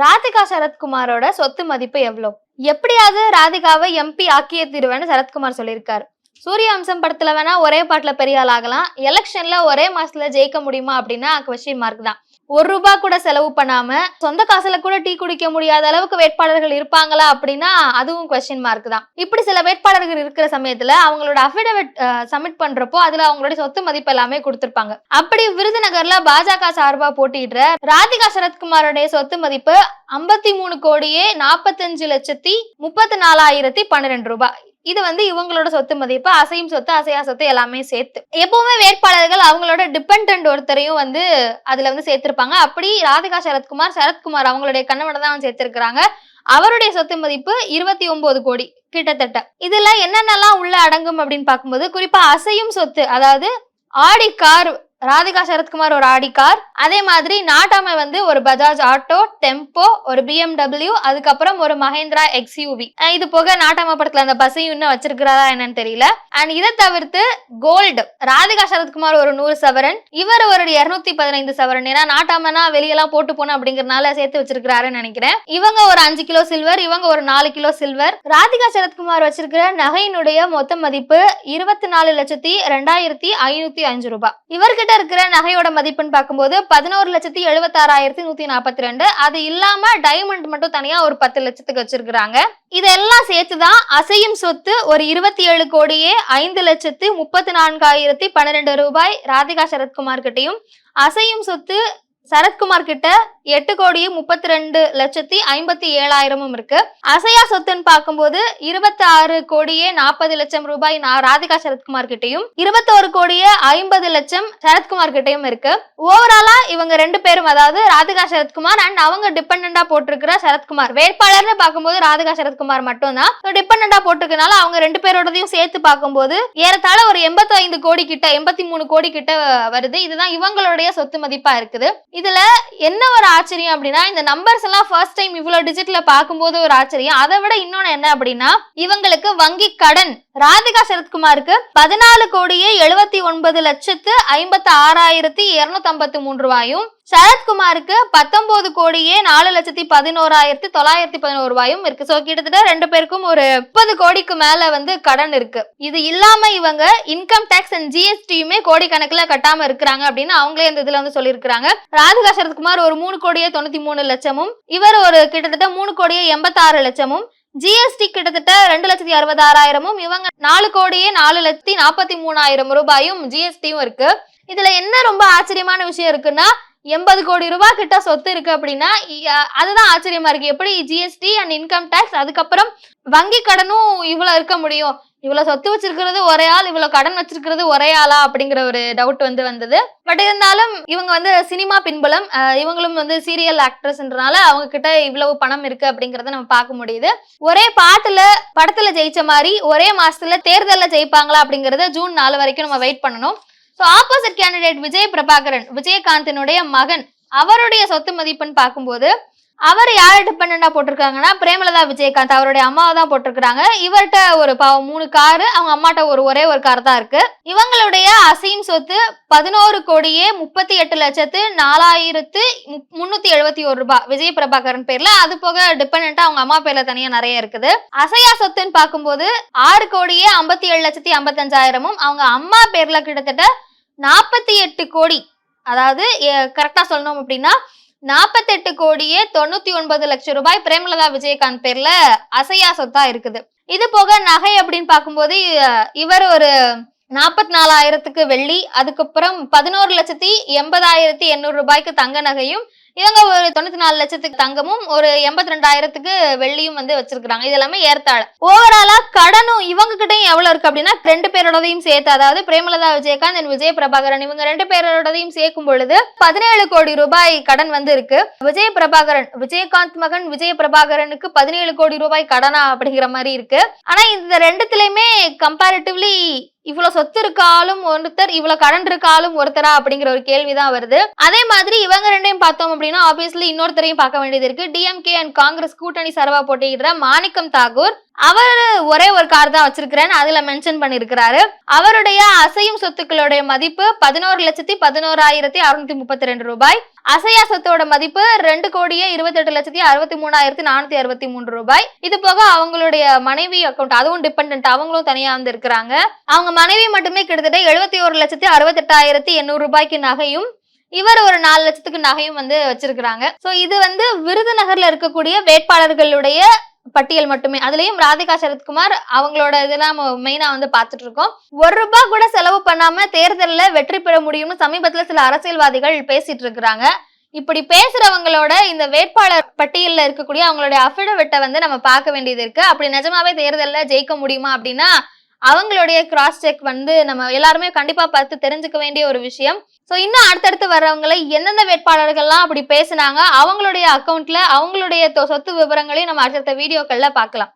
ராதிகா சரத்குமாரோட சொத்து மதிப்பு எவ்வளோ? எப்படியாவது ராதிகாவை எம்பி ஆக்கிய தீருவேன்னு சரத்குமார் சொல்லியிருக்காரு. சூரிய வம்சம் படத்துல வேணா ஒரே பாட்டுல பெரிய ஆள் ஆகலாம். எலெக்ஷன்ல ஒரே மாசத்துல ஜெயிக்க முடியுமா அப்படின்னா கொஸ்டின் மார்க் தான். ஒரு ரூபாய் கூட செலவு பண்ணாம சொந்த காசுல கூட டீ குடிக்க முடியாத அளவுக்கு வேட்பாளர்கள் இருப்பாங்களா அப்படின்னா அதுவும் கொஸ்டின் மார்க் தான். இப்படி சில வேட்பாளர்கள் இருக்கிற சமயத்துல அவங்களோட அஃபிடவிட் சப்மிட் பண்றப்போ அதுல அவங்களுடைய சொத்து மதிப்பு எல்லாமே கொடுத்திருப்பாங்க. அப்படி விருதுநகர்ல பாஜக சார்பா போட்டியிடுற ராதிகா சரத்குமாரோடைய சொத்து மதிப்பு ஐம்பத்தி மூணு கோடியே நாற்பத்தஞ்சு லட்சத்தி முப்பத்தி நாலாயிரத்தி பன்னிரெண்டு ரூபாய். இது வந்து இவங்களோட சொத்து மதிப்பு அசையும் சொத்து அசையா சொத்து எல்லாமே சேர்த்து. எப்பவுமே வேட்பாளர்கள் அவங்களோட டிபெண்ட் ஒருத்தரையும் வந்து அதுல வந்து சேர்த்திருப்பாங்க. அப்படி ராதிகா சரத்குமார் சரத்குமார் அவங்களுடைய கணவனை தான் சேர்த்திருக்கிறாங்க. அவருடைய சொத்து மதிப்பு இருபத்தி ஒன்பது கோடி கிட்டத்தட்ட. இதுல என்னென்னலாம் உள்ள அடங்கும் அப்படின்னு பார்க்கும்போது குறிப்பா அசையும் சொத்து அதாவது ஆடி கார் ராதிகா சரத்குமார் ஒரு ஆடி கார். அதே மாதிரி நாட்டாமை வந்து ஒரு பஜாஜ் ஆட்டோ டெம்போ ஒரு பிஎம்டபிள்யூ அதுக்கப்புறம் ஒரு மஹேந்திரா எக்ஸ்யூவி இது போக நாட்டாமை படத்துல அந்த பஸ்ஸையும் இன்னும் வச்சிருக்கிறதா என்னன்னு தெரியல. அண்ட் இதை தவிர்த்து கோல்டு ராதிகா சரத்குமார் ஒரு நூறு சவரன் இவர் ஒரு இருநூத்தி பதினைந்து சவரன். ஏன்னா நாட்டாமனா வெளியெல்லாம் போட்டு போனோம் அப்படிங்கறதுனால சேர்த்து வச்சிருக்கிறாருன்னு நினைக்கிறேன். இவங்க ஒரு அஞ்சு கிலோ சில்வர் இவங்க ஒரு நாலு கிலோ சில்வர் ராதிகா சரத்குமார் வச்சிருக்கிற நகையினுடைய மொத்த மதிப்பு இருபத்தி நாலு லட்சத்தி ரெண்டாயிரத்தி ஐநூத்தி அஞ்சு ரூபாய். இவருக்கு இவர்கிட்ட இருக்கிற நகையோட மதிப்புன்னு பார்க்கும்போது பதினோரு லட்சத்தி எழுபத்தாறாயிரத்தி நூத்தி நாற்பத்தி ரெண்டு. அது இல்லாம டைமண்ட் மட்டும் தனியா ஒரு பத்து லட்சத்துக்கு வச்சிருக்கிறாங்க. இதெல்லாம் சேர்த்துதான் அசையும் சொத்து ஒரு இருபத்தி ஏழு கோடியே ஐந்து லட்சத்து முப்பத்தி நான்காயிரத்தி பன்னிரெண்டு ரூபாய் ராதிகா சரத்குமார் கிட்டையும் அசையும் சொத்து சரத்குமார் கிட்ட எட்டு கோடியே முப்பத்தி ரெண்டு லட்சத்தி ஐம்பத்தி ஏழாயிரமும் இருக்கு. அசையா சொத்துன்னு பார்க்கும்போது இருபத்தி ஆறு கோடியே நாற்பது லட்சம் ரூபாய் நான் ராதிகா சரத்குமார் கிட்டையும் இருபத்தோரு கோடியே ஐம்பது லட்சம் சரத்குமார் கிட்டையும் இருக்கு. ஓவராலா இவங்க ரெண்டு பேரும் அதாவது ராதிகா சரத்குமார் அண்ட் அவங்க டிபெண்டா போட்டிருக்கிற சரத்குமார். வேட்பாளர்னு பார்க்கும்போது ராதிகா சரத்குமார் மட்டும் தான் டிபெண்டா போட்டிருக்கனால அவங்க ரெண்டு பேரோடதையும் சேர்த்து பார்க்கும்போது ஏறத்தாழ ஒரு எண்பத்தி ஐந்து கோடி கிட்ட எண்பத்தி மூணு கோடி கிட்ட வருது. இதுதான் இவங்களுடைய சொத்து மதிப்பா இருக்குது. இதுல என்ன ஒரு ஆச்சரியம் அப்படின்னா இந்த நம்பர்ஸ் எல்லாம் ஃபர்ஸ்ட் டைம் இவ்வளவு டிஜிட்ல பார்க்கும்போது ஒரு ஆச்சரியம். அதை விட இன்னொன்னு என்ன அப்படின்னா இவங்களுக்கு வங்கி கடன் ராதிகா சரத்குமாருக்கு பதினாலு கோடியே எழுபத்தி ஒன்பது லட்சத்து ஐம்பத்தி ஆறாயிரத்தி இருநூத்தி ஐம்பத்தி மூன்று ரூபாயும் சரத்குமாருக்கு பத்தொன்பது கோடியே நாலு லட்சத்தி பதினோராயிரத்தி தொள்ளாயிரத்தி பதினோரு ரூபாயும் இருக்கு. சோ கிட்டத்தட்ட ரெண்டு பேருக்கும் ஒரு முப்பது கோடிக்கு மேல வந்து கடன் இருக்கு. இது இல்லாம இவங்க இன்கம் டேக்ஸ் அண்ட் ஜிஎஸ்டியுமே கோடிக்கணக்கில் கட்டாம இருக்கிறாங்க அப்படின்னு அவங்களே இந்த இதுல வந்து சொல்லியிருக்கிறாங்க. ராதிகா சரத்குமார் ஒரு மூணு கோடியே தொண்ணூத்தி மூணு லட்சமும் இவர் ஒரு கிட்டத்தட்ட மூணு கோடியே எண்பத்தாறு லட்சமும் ஜிஎஸ்டி கிட்டத்தட்ட ரெண்டு லட்சத்தி அறுபதாயிரமும் இவங்க நாலு கோடியே நாலு லட்சத்தி நாற்பத்தி மூணாயிரம் ரூபாயும் ஜிஎஸ்டியும் இருக்கு. இதுல என்ன ரொம்ப ஆச்சரியமான விஷயம் இருக்குன்னா எண்பது கோடி ரூபாய் கிட்ட சொத்து இருக்கு அப்படின்னா அதுதான் ஆச்சரியமா இருக்கு. எப்படி ஜிஎஸ்டி அண்ட் இன்கம் டேக்ஸ் அதுக்கப்புறம் வங்கி கடனும் இவ்வளவு இருக்க முடியும்? இவ்வளவு சொத்து வச்சிருக்கிறது ஒரே ஆள் இவ்வளவு கடன் வச்சிருக்கிறது ஒரே ஆளா அப்படிங்கிற ஒரு டவுட் வந்து வந்தது. பட் இருந்தாலும் இவங்க வந்து சினிமா பின்புலம் இவங்களும் வந்து சீரியல் ஆக்ட்ரஸ்ன்றனால அவங்க கிட்ட இவ்வளவு பணம் இருக்கு அப்படிங்கறத நம்ம பார்க்க முடியுது. ஒரே பாட்டுல படத்துல ஜெயிச்ச மாதிரி ஒரே மாசத்துல தேர்தல்ல ஜெயிப்பாங்களா அப்படிங்கறத ஜூன் நாலு வரைக்கும் நம்ம வெயிட் பண்ணணும். So opposite candidate Vijay Prabhakaran விஜயகாந்தினுடைய மகன் அவருடைய சொத்து மதிப்புன்னு பார்க்கும்போது அவர் யார் டிபெண்டா போட்டிருக்காங்கன்னா பிரேமலதா விஜயகாந்த் அவருடைய அம்மாவை தான் போட்டிருக்காங்க இவர்கிட்ட ஒரு பாவம் மூணு காரு அவங்க அம்மாட்ட ஒரு ஒரே ஒரு கார் தான் இருக்கு. இவங்களுடைய அசையும் சொத்து பதினோரு கோடியே முப்பத்தி எட்டு லட்சத்து நாலாயிரத்து முன்னூத்தி எழுபத்தி ஒரு ரூபாய் விஜய் பிரபாகரன் பேர்ல. அது போக டிபெண்டா அவங்க அம்மா பேர்ல தனியா நிறைய இருக்குது. அசையா சொத்துன்னு பார்க்கும்போது ஆறு கோடியே ஐம்பத்தி ஏழு லட்சத்தி ஐம்பத்தஞ்சாயிரமும் அவங்க அம்மா பேர்ல கிட்டத்தட்ட நாற்பத்தி எட்டு கோடி. அதாவது கரெக்டா சொல்லணும் அப்படின்னா நாற்பத்தெட்டு கோடியே தொண்ணூத்தி ஒன்பது லட்சம் ரூபாய் பிரேமலதா விஜயகாந்த் பேர்ல அசையா சொத்தா இருக்குது. இது போக நகை அப்படின்னு பார்க்கும்போது இவர் ஒரு நாற்பத்தி நாலாயிரத்துக்கு வெள்ளி அதுக்கப்புறம் பதினோரு லட்சத்தி எண்பதாயிரத்தி எண்ணூறு ரூபாய்க்கு தங்க நகையும் இவங்க ஒரு தொண்ணூத்தி நாலு லட்சத்துக்கு தங்கமும் ஒரு எண்பத்தி ரெண்டாயிரத்துக்கு வெள்ளியும் வந்து வச்சிருக்காங்க இது எல்லாமே ஏற்றாழ ஓவராலா கடனும் இவங்க கிட்டையும் எவ்வளவு இருக்கு அப்படின்னா ரெண்டு பேரோடதையும் சேர்த்து அதாவது பிரேமலதா விஜயகாந்த் and விஜய பிரபாகரன் இவங்க ரெண்டு பேரோடதையும் சேர்க்கும் பொழுது பதினேழு கோடி ரூபாய் கடன் வந்து இருக்கு. விஜய பிரபாகரன் விஜயகாந்த் மகன் விஜய பிரபாகரனுக்கு பதினேழு கோடி ரூபாய் கடனா அப்படிங்கிற மாதிரி இருக்கு. ஆனா இந்த ரெண்டுத்திலயுமே கம்பேரிட்டிவ்லி இவ்வளவு சொத்து இருக்காலும் ஒருத்தர் இவ்வளவு கடன் இருக்காலும் ஒருத்தரா அப்படிங்கிற ஒரு கேள்விதான் வருது. அதே மாதிரி இவங்க ரெண்டையும் பார்த்தோம் அப்படின்னா ஆப்வியஸ்லி இன்னொருத்தரையும் பார்க்க வேண்டியது இருக்கு. டிஎம்கே அண்ட் காங்கிரஸ் கூட்டணி சார்பா போட்டியிடுற மாணிக்கம் தாகூர் அவர் ஒரே ஒரு கார் தான் வச்சிருக்கிறேன்னு அதுல மென்ஷன் பண்ணிருக்கிறாரு. அவருடைய அசையும் சொத்துக்களுடைய மதிப்பு பதினோரு லட்சத்தி பதினோராயிரத்தி அறுநூத்தி முப்பத்தி ரெண்டு ரூபாய். அசையா சொத்தோட மதிப்பு ரெண்டு கோடியே இருபத்தி எட்டு லட்சத்தி அறுபத்தி மூணாயிரத்தி நானூத்தி அறுபத்தி மூன்று ரூபாய். இது போக அவங்களுடைய மனைவி அக்கௌண்ட் அதுவும் டிபெண்ட் அவங்களும் தனியா வந்து இருக்கிறாங்க. அவங்க மனைவி மட்டுமே கிட்டத்தட்ட எழுபத்தி ஒரு லட்சத்தி அறுபத்தெட்டாயிரத்தி எண்ணூறு ரூபாய்க்கு நகையும் இவர் ஒரு நாலு லட்சத்துக்கு நகையும் வந்து வச்சிருக்கிறாங்க. சோ இது வந்து விருதுநகர்ல இருக்கக்கூடிய வேட்பாளர்களுடைய பட்டியல் மட்டுமே. அதுலயும் ராதிகா சரத்குமார் அவங்களோட இதெல்லாம் மெயினா வந்து பார்த்துட்டு இருக்கோம் ஒரு ரூபாய் கூட செலவு பண்ணாம தேர்தலில் வெற்றி பெற முடியும்னு சமீபத்துல சில அரசியல்வாதிகள் பேசிட்டு இருக்கிறாங்க இப்படி பேசுறவங்களோட இந்த வேட்பாளர் பட்டியல்ல இருக்கக்கூடிய அவங்களுடைய அஃபிடவிட்டை வந்து நம்ம பார்க்க வேண்டியது இருக்கு. அப்படி நிஜமாவே தேர்தலில் ஜெயிக்க முடியுமா அப்படின்னா அவங்களுடைய கிராஸ் செக் வந்து நம்ம எல்லாருமே கண்டிப்பா பார்த்து தெரிஞ்சுக்க வேண்டிய ஒரு விஷயம். ஸோ இன்னும் அடுத்தடுத்து வர்றவங்களை எந்தெந்த வேட்பாளர்கள்லாம் அப்படி பேசுனாங்க அவங்களுடைய அக்கௌண்ட்ல அவங்களுடைய தொ- சொத்து விவரங்களையும் நம்ம அடுத்தடுத்த வீடியோக்கள்ல பார்க்கலாம்.